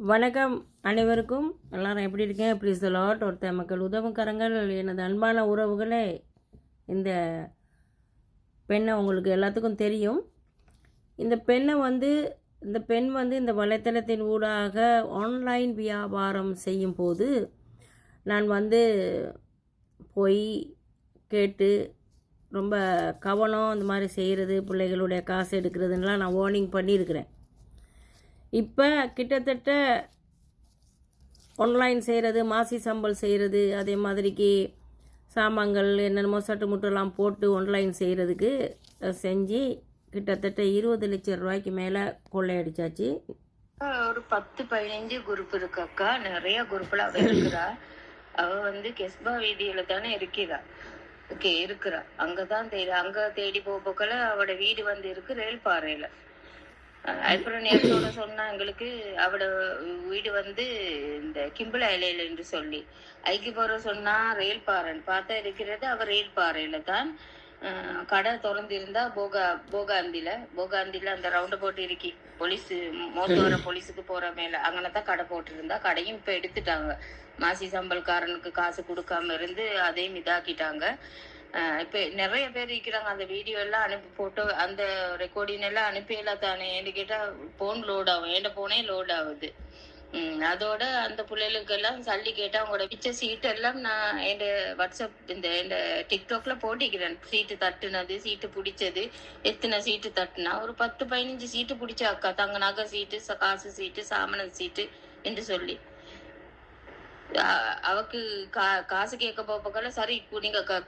வணக்கம் அனைவருக்கும். எல்லாரும் எப்படி இருக்கேன் ப்ளீஸ் லாட் ஒருத்த மக்கள் உதவும் கரங்கள் எனது அன்பான உறவுகளே. இந்த பெண்ணை உங்களுக்கு எல்லாத்துக்கும் தெரியும். இந்த பெண்ணை வந்து இந்த பெண் வந்து இந்த வலைத்தளத்தின் ஊடாக ஆன்லைன் வியாபாரம் செய்யும் போது நான் வந்து போய் கேட்டு ரொம்ப கவனம் இந்த மாதிரி செய்கிறது பிள்ளைகளுடைய காசு எடுக்கிறதுலாம் நான் வார்னிங் பண்ணியிருக்கிறேன். இப்போ கிட்டத்தட்ட ஆன்லைன் செய்கிறது மாசி சம்பல் செய்கிறது அதே மாதிரிக்கு சாமான்கள் என்னென்னமோ சட்டு முட்டெல்லாம் போட்டு ஆன்லைன் செய்கிறதுக்கு செஞ்சு கிட்டத்தட்ட இருபது லட்சம் ரூபாய்க்கு மேலே கொள்ளையடிச்சாச்சு. ஒரு பத்து பதினஞ்சு குரூப் இருக்கு அக்கா. நிறைய குரூப்ல அவ இருக்கிறா. அவ வந்து கெஸ்பா வீதியில தானே இருக்கிறா. ஓகே இருக்கிறா. அங்கதான் தேடி அங்க தேடி போக்கல அவட வீடு வந்து இருக்கு ரேல்பாறையில பாறையில். அப்புறம் நேரத்தோட சொன்னா எங்களுக்கு அவட வீடு வந்து இந்த கிம்பிள் ஐலையில என்று சொல்லி. ஐக்கு போற சொன்னா ரயில் பாறைன்னு பார்த்தா இருக்கிறது அவர் ரயில் பாறையில தான். கடை திறந்திருந்தா போகா போகாந்தில. போகாந்தில அந்த ரவுண்ட் போட்டு இருக்கி போலீஸ் மோத்தோர போலீஸுக்கு போற மேல. அங்கனதான் கடை போட்டிருந்தா. கடையும் இப்ப எடுத்துட்டாங்க. மாசி சம்பல்காரனுக்கு காசு கொடுக்காம இருந்து அதையும் இதாக்கிட்டாங்க. இப்ப நிறைய பேர் இருக்கிறாங்க. அந்த வீடியோ எல்லாம் அனுப்பி போட்டோ அந்த ரெக்கார்டிங் எல்லாம் அனுப்பியெல்லாம் தானே. ஏன்னு கேட்டா போன் லோட் ஆகும். என் போனே லோட் ஆகுது. அதோட அந்த பிள்ளைகளுக்கு எல்லாம் சல்லி கேட்டா அவங்களோட பிச்சை சீட் எல்லாம் நான் என் வாட்ஸ்அப் இந்த என் டிக்டாக்ல போட்டிக்கிறேன். சீட்டு தட்டுனது சீட்டு பிடிச்சது எத்தனை சீட்டு தட்டுனா ஒரு பத்து பதினஞ்சு சீட்டு பிடிச்ச அக்கா தங்க நகை சீட்டு ச- காசு சீட்டு சாமண சீட்டு என்று சொல்லி. அவக்கு கா காசு கேட்க போப்பக்கல சரி இப்போ நீங்க க-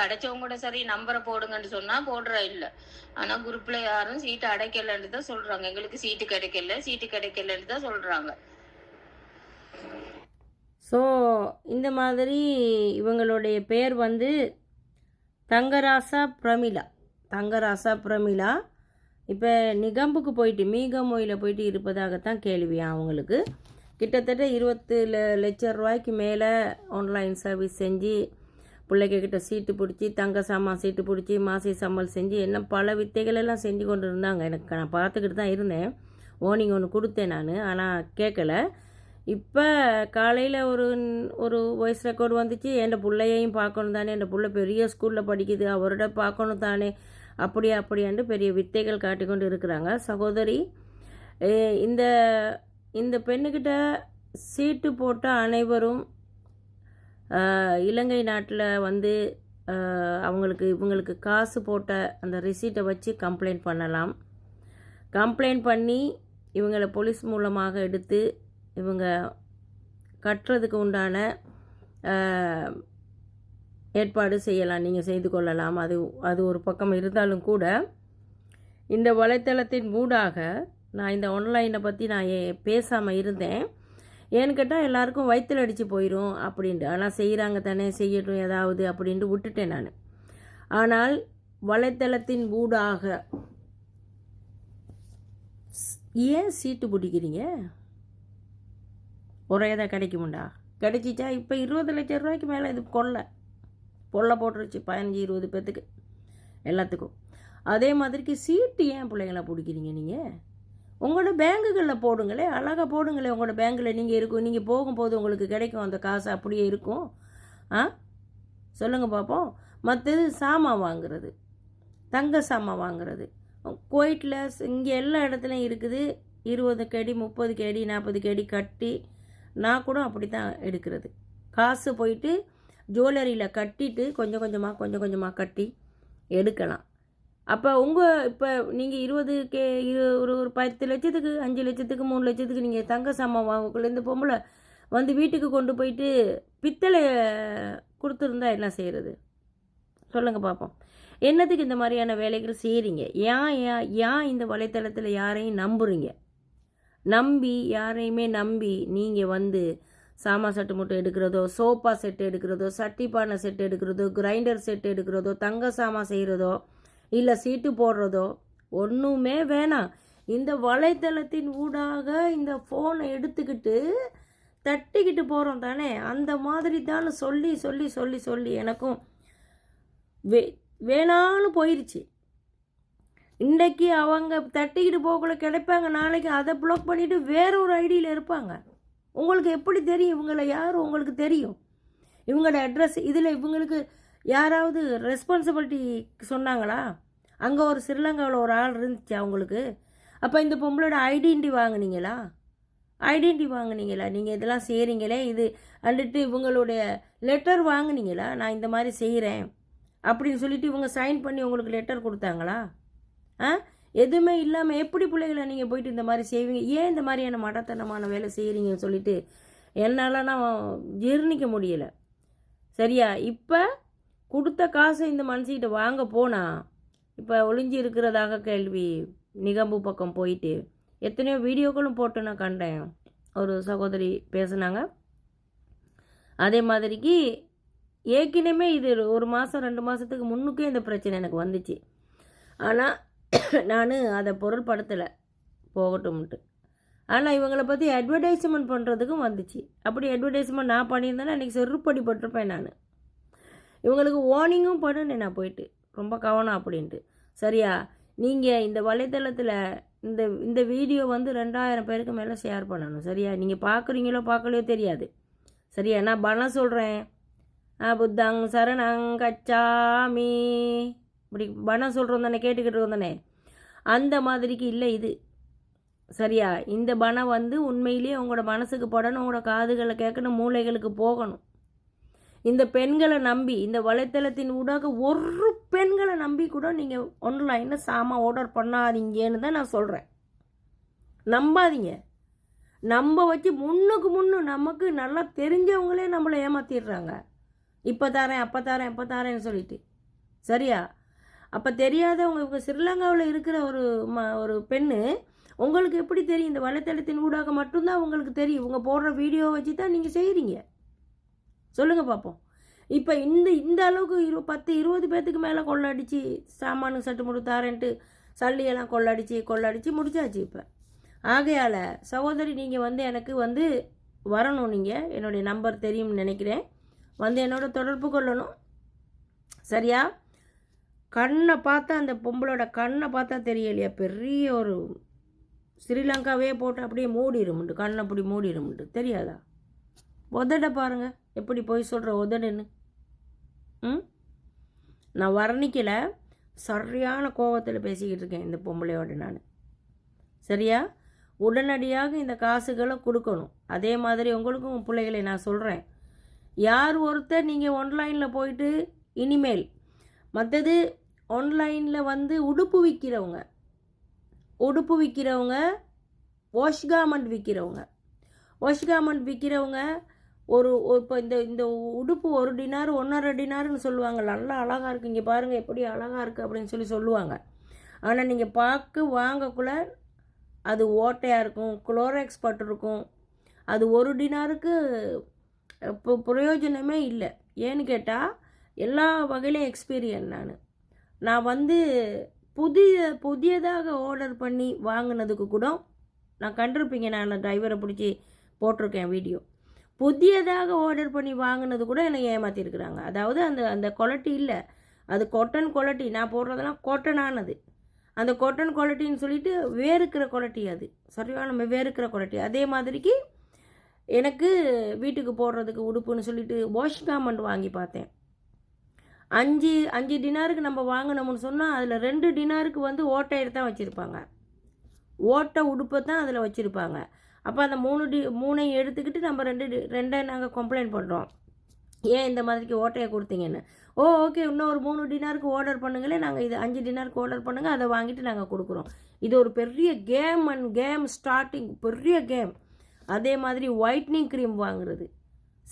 அடைச்சவங்க கூட சரி நம்பரை போடுங்கன்னு சொன்னா போடுற இல்ல. ஆனா குரூப்ல யாரும் சீட்டு அடைக்கலன்னு தான் சொல்றாங்க. எங்களுக்கு சீட்டு கிடைக்கல சீட்டு கிடைக்கலன்னு தான் சொல்றாங்க. ஸோ இந்த மாதிரி இவங்களுடைய பேர் வந்து தங்கராசா பிரமிளா. தங்கராசா பிரமிளா. இப்போ நிகம்புக்கு போயிட்டு மீகமொயில போயிட்டு இருப்பதாகத்தான் கேள்வியா அவங்களுக்கு. கிட்டத்தட்ட இருபத்து லட்சம் ரூபாய்க்கு மேலே ஆன்லைன் சர்வீஸ் செஞ்சு பிள்ளைங்க கிட்ட சீட்டு பிடிச்சி தங்க சாமான் சீட்டு பிடிச்சி மாசி சம்பல் செஞ்சு என்ன பல வித்தைகளெல்லாம் செஞ்சு கொண்டு இருந்தாங்க எனக்கு நான் பார்த்துக்கிட்டு தான் இருந்தேன். ஓனிங் ஒன்று கொடுத்தேன் நான் ஆனால் கேட்கல இப்போ காலையில் ஒரு ஒரு வாய்ஸ் ரெக்கார்டு வந்துச்சு. என் பிள்ளையையும் பார்க்கணும் தானே என் பிள்ளை பெரிய ஸ்கூலில் படிக்குது அவரோட பார்க்கணும் தானே அப்படியா அப்படியாண்டு பெரிய வித்தைகள் காட்டிக்கொண்டு இருக்கிறாங்க. சகோதரி இந்த இந்த பெண்ணுக்கிட்ட சீட்டு போட்ட அனைவரும் இலங்கை நாட்டில் வந்து அவங்களுக்கு இவங்களுக்கு காசு போட்ட அந்த ரிசீட்டை வச்சு கம்ப்ளைண்ட் பண்ணலாம். கம்ப்ளைண்ட் பண்ணி இவங்களை போலீஸ் மூலமாக எடுத்து இவங்க கட்டுறதுக்கு உண்டான ஏற்பாடு செய்யலாம். நீங்கள் செய்து கொள்ளலாம். அது அது ஒரு பக்கம் இருந்தாலும் கூட இந்த வலைத்தளத்தின் மூடாக நான் இந்த ஆன்லைனை பற்றி நான் ஏ- பேசாமல் இருந்தேன். ஏன்னு கேட்டால் எல்லாருக்கும் வயிற்றில் அடித்து போயிடும் அப்படின்ட்டு. ஆனால் செய்கிறாங்க தானே செய்யட்டும் ஏதாவது அப்படின்ட்டு விட்டுட்டேன் நான். ஆனால் வலைத்தளத்தின் ஊடாக ஏன் சீட்டு பிடிக்கிறீங்க? ஒரே தான் கிடைக்குமுண்டா? கிடைச்சிச்சா? இப்போ இருபது லட்சம் ரூபாய்க்கு மேலே இது கொள்ளை பொல்லை போட்டுருச்சு பதினஞ்சு இருபது பேர்த்துக்கு எல்லாத்துக்கும். அதே மாதிரிக்கு சீட்டு ஏன் பிள்ளைங்கள பிடிக்கிறீங்க நீங்கள் உங்களோட பேங்குகளில் போடுங்களே அழகாக போடுங்களே உங்களோட பேங்கில். நீங்கள் இருக்கும் நீங்கள் போகும்போது உங்களுக்கு கிடைக்கும் அந்த காசு அப்படியே இருக்கும். ஆ? சொல்லுங்கள் பார்ப்போம் மற்றது சாமான் வாங்குறது தங்க சாமான் வாங்குறது. கோயிட்டில் இங்கே எல்லா இடத்துலையும் இருக்குது. இருபது கேடி முப்பது கேடி நாற்பது கேடி கட்டி நான் கூட அப்படி தான் எடுக்கிறது. காசு போயிட்டு ஜுவல்லரியில் கட்டிட்டு கொஞ்சம் கொஞ்சமாக கொஞ்சம் கொஞ்சமாக கட்டி எடுக்கலாம். அப்போ உங்கள் இப்போ நீங்கள் இருபது கே இரு ஒரு ஒரு பத்து லட்சத்துக்கு அஞ்சு லட்சத்துக்கு மூணு லட்சத்துக்கு நீங்கள் தங்க சாமான் வாங்கக்குள்ளேருந்து இந்த பொம்பளை வந்து வீட்டுக்கு கொண்டு போயிட்டு பித்தளை கொடுத்துருந்தா என்ன செய்கிறது சொல்லுங்கள் பார்ப்போம் என்னத்துக்கு இந்த மாதிரியான வேலைகள் செய்கிறீங்க ஏன் ஏன் ஏன் இந்த வலைத்தளத்தில் யாரையும் நம்புறீங்க? நம்பி யாரையுமே நம்பி நீங்கள் வந்து சாமான் செட்டு மட்டும் எடுக்கிறதோ சோஃபா செட்டு எடுக்கிறதோ சட்டிப்பானை செட்டு எடுக்கிறதோ கிரைண்டர் செட்டு எடுக்கிறதோ தங்க சாமான் செய்கிறதோ இல்லை சீட்டு போடுறதோ ஒன்றுமே வேணாம். இந்த வலைத்தளத்தின் ஊடாக இந்த ஃபோனை எடுத்துக்கிட்டு தட்டிக்கிட்டு போகிறோம் தானே? அந்த மாதிரி தான் சொல்லி சொல்லி சொல்லி சொல்லி எனக்கும் வே வேணான்னு போயிடுச்சு இன்றைக்கி அவங்க தட்டிக்கிட்டு போகக்குள்ள கிடைப்பாங்க. நாளைக்கு அதை ப்ளாக் பண்ணிவிட்டு வேற ஒரு ஐடியில் இருப்பாங்க. உங்களுக்கு எப்படி தெரியும்? இவங்களை யார்? உங்களுக்கு தெரியும். இவங்களோட அட்ரஸ் இதில் இவங்களுக்கு யாராவது ரெஸ்பான்சிபிலிட்டி சொன்னாங்களா? அங்கே ஒரு ஸ்ரீலங்காவில் ஒரு ஆள் இருந்துச்சு அவங்களுக்கு அப்போ இந்த பொம்பளோட ஐடென்டி வாங்கினீங்களா? ஐடென்டி வாங்கினீங்களா? நீங்கள் இதெல்லாம் செய்கிறீங்களே இது அண்டுட்டு இவங்களுடைய லெட்டர் வாங்கினீங்களா? நான் இந்த மாதிரி செய்கிறேன் அப்படின்னு சொல்லிட்டு இவங்க சைன் பண்ணி உங்களுக்கு லெட்டர் கொடுத்தாங்களா? ஆ? எதுவுமே இல்லாமல் எப்படி பிள்ளைகளை நீங்கள் போயிட்டு இந்த மாதிரி செய்வீங்க? ஏன் இந்த மாதிரியான மடத்தனமான வேலை செய்கிறீங்கன்னு சொல்லிட்டு என்னால் நான் ஜீர்ணிக்க முடியலை. சரியா? இப்போ கொடுத்த காசை இந்த மனுஷிகிட்ட வாங்க போனா இப்போ ஒளிஞ்சு இருக்கிறதாக கேள்வி நிகம்பு பக்கம் போயிட்டு எத்தனையோ வீடியோக்களும் போட்டு நான் கண்டேன். ஒரு சகோதரி பேசுனாங்க. அதே மாதிரிக்கு ஏற்கனவே இது ஒரு மாதம் ரெண்டு மாதத்துக்கு முன்னுக்கே இந்த பிரச்சனை எனக்கு வந்துச்சு. ஆனால் நான் அதை பொருள்படுத்தலை. போகட்டும்ட்டு. ஆனால் இவங்களை பற்றி அட்வர்டைஸ்மெண்ட் பண்ணுறதுக்கும் வந்துச்சு. அப்படி அட்வர்டைஸ்மெண்ட் நான் பண்ணியிருந்தேன்னா அன்றைக்கி செருப்படி பட்டிருப்பேன் நான். இவங்களுக்கு வார்னிங்கும் பண்ணுனேன் நான் போயிட்டு? ரொம்ப கவனம் அப்படின்ட்டு. சரியா? நீங்கள் இந்த வலைத்தளத்தில் இந்த இந்த வீடியோ வந்து ரெண்டாயிரம் பேருக்கு மேலே ஷேர் பண்ணணும். சரியா? நீங்கள் பார்க்குறீங்களோ பார்க்கலையோ தெரியாது. சரியா? நான் பணம் சொல்கிறேன் புத்தங் சரணங் கச்சாமி. இப்படி பணம் சொல்கிறோம் தானே கேட்டுக்கிட்டு தானே? அந்த மாதிரிக்கு இல்லை இது. சரியா? இந்த பணம் வந்து உண்மையிலேயே உங்களோட மனசுக்கு படணும் உங்களோட காதுகளை கேட்கணும் மூளைகளுக்கு போகணும். இந்த பெண்களை நம்பி இந்த வலைத்தளத்தின் ஊடாக ஒரு பெண்களை நம்பி கூட நீங்கள் ஆன்லைனில் சாமான் ஆர்டர் பண்ணாதீங்கன்னு தான் நான் சொல்கிறேன் நம்பாதீங்க. நம்ப வச்சு முன்னுக்கு முன்னு நமக்கு நல்லா தெரிஞ்சவங்களே நம்மளை ஏமாத்திடுறாங்க. இப்போ தரேன் அப்போ தரேன் இப்போ தரேன்னு சொல்லிட்டு. சரியா? அப்போ தெரியாதவங்க இவங்க ஸ்ரீலங்காவில் இருக்கிற ஒரு ம ஒரு பெண்ணு உங்களுக்கு எப்படி தெரியும்? இந்த வலைத்தளத்தின் ஊடாக மட்டும்தான் உங்களுக்கு தெரியும். இவங்க போடுற வீடியோ வச்சு தான் நீங்கள் செய்கிறீங்க சொல்லுங்கள் பார்ப்போம் இப்போ இந்த இந்த அளவுக்கு இரு பத்து இருபது பேர்த்துக்கு மேலே கொள்ளடிச்சு சாமானு சட்டு முடு தாரேன்ட்டு சல்லியெல்லாம் கொள்ளடிச்சு கொள்ளடிச்சு முடிச்சாச்சு இப்போ. ஆகையால் சகோதரி நீங்கள் வந்து எனக்கு வந்து வரணும் நீங்கள் என்னுடைய நம்பர் தெரியும்னு நினைக்கிறேன். வந்து என்னோட தொடர்பு கொள்ளணும். சரியா? கண்ணை பார்த்தா அந்த பொம்பளோட கண்ணை பார்த்தா தெரியலையா? பெரிய ஒரு ஸ்ரீலங்காவே போட்டு அப்படியே மூடிடுமுண்டு கண்ணை அப்படி மூடிடுமுண்டு தெரியாதா? உதட பாருங்கள் எப்படி போய் சொல்கிற உதடுன்னு? ம்? நான் வர்ணிக்கல சரியான கோவத்தில் பேசிக்கிட்டு இருக்கேன் இந்த பொம்பளையோட நான். சரியா? உடனடியாக இந்த காசுகளை கொடுக்கணும். அதே மாதிரி உங்களுக்கும் பிள்ளைகளை நான் சொல்கிறேன் யார் ஒருத்தர் நீங்கள் ஆன்லைனில் போயிட்டு இனிமேல் மற்றது ஆன்லைனில் வந்து உடுப்பு விற்கிறவங்க உடுப்பு விற்கிறவங்க வாஷ் கார்மெண்ட் விற்கிறவங்க வாஷ் கார்மெண்ட் விற்கிறவங்க ஒரு இப்போ இந்த இந்த உடுப்பு ஒரு டினார் ஒன்றரை டினார்னு சொல்லுவாங்க. நல்லா அழகாக இருக்குது இங்கே பாருங்கள் எப்படி அழகாக இருக்குது அப்படின்னு சொல்லி சொல்லுவாங்க. ஆனால் நீங்கள் பார்க்க வாங்கக்குள்ள அது ஓட்டையாக இருக்கும் குளோரெக்ஸ் பட்டிருக்கும் அது ஒரு டினாருக்கு இப்போ பிரயோஜனமே இல்லை. ஏன்னு கேட்டால் எல்லா வகையிலையும் எக்ஸ்பீரியன் நான். நான் வந்து புதிய புதியதாக ஆர்டர் பண்ணி வாங்கினதுக்கு கூட நான் கண்டிருப்பீங்க. நான் டிரைவரை பிடிச்சி போட்டிருக்கேன் வீடியோ. புதியதாக ஆர்டர் பண்ணி வாங்கினது கூட என்னை ஏமாற்றிருக்கிறாங்க அதாவது அந்த அந்த குவாலிட்டி இல்லை. அது கொட்டன் குவாலிட்டி நான் போடுறதெல்லாம் கொட்டனானது அந்த கொட்டன் குவாலிட்டின்னு சொல்லிட்டு வேறுக்கிற குவாலிட்டி அது. சரியான வேறுக்கிற குவாலிட்டி அதே மாதிரிக்கு எனக்கு வீட்டுக்கு போடுறதுக்கு உடுப்புன்னு சொல்லிட்டு வாஷ் கார்மெண்ட் வாங்கி பார்த்தேன். அஞ்சு அஞ்சு டினாருக்கு நம்ம வாங்கினோம்னு சொன்னால் அதில் ரெண்டு டினாருக்கு வந்து ஓட்டையர் தான் வச்சுருப்பாங்க. ஓட்டை உடுப்பை தான் அதில் வச்சுருப்பாங்க. அப்போ அந்த மூணு டி மூணையும் எடுத்துக்கிட்டு நம்ம ரெண்டு டி ரெண்டை நாங்கள் கம்ப்ளைண்ட் பண்ணுறோம் ஏன் இந்த மாதிரிக்கு ஓட்டையை கொடுத்தீங்கன்னு? ஓ ஓகே இன்னும் ஒரு மூணு டினாருக்கு ஆர்டர் பண்ணுங்களே நாங்கள் இது அஞ்சு டின்னருக்கு ஆர்டர் பண்ணுங்கள் அதை வாங்கிட்டு நாங்கள் கொடுக்குறோம். இது ஒரு பெரிய கேம் அண்ட் கேம் ஸ்டார்டிங் பெரிய கேம் அதே மாதிரி ஒயிட்னிங் க்ரீம் வாங்குறது.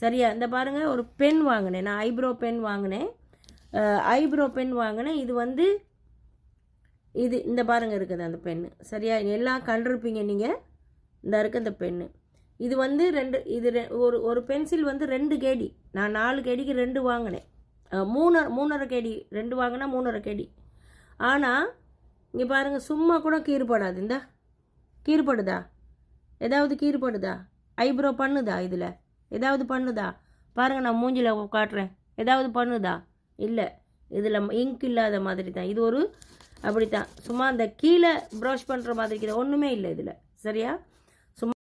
சரியா? இந்த பாருங்கள் ஒரு பென் வாங்கினேன். நான் ஐப்ரோ பென் வாங்கினேன். ஐப்ரோ பென் வாங்கினேன். இது வந்து இது இந்த பாருங்கள் இருக்குது அந்த பென்னு சரியா? எல்லாம் கண்டிருப்பீங்க நீங்கள் இந்த இருக்குது இந்த பென்னு. இது வந்து ரெண்டு இது ரெ- ஒரு ஒரு பென்சில் வந்து ரெண்டு கேடி. நான் நாலு கேடிக்கு ரெண்டு வாங்கினேன். மூணு மூணரை கேடி ரெண்டு வாங்கினா மூணரை கேடி. ஆனால் இங்கே பாருங்கள் சும்மா கூட கீறுபடாது. இந்த கீறுபடுதா? ஏதாவது கீறுபடுதா? ஐப்ரோ பண்ணுதா இதில்? ஏதாவது பண்ணுதா? பாருங்கள் நான் மூஞ்சில் காட்டுறேன். ஏதாவது பண்ணுதா? இல்லை. இதில் இங்க் இல்லாத மாதிரி தான். இது ஒரு அப்படித்தான். சும்மா அந்த கீழே ப்ரஷ் பண்ணுற மாதிரி ஒன்றுமே இல்லை இதில். சரியா? semua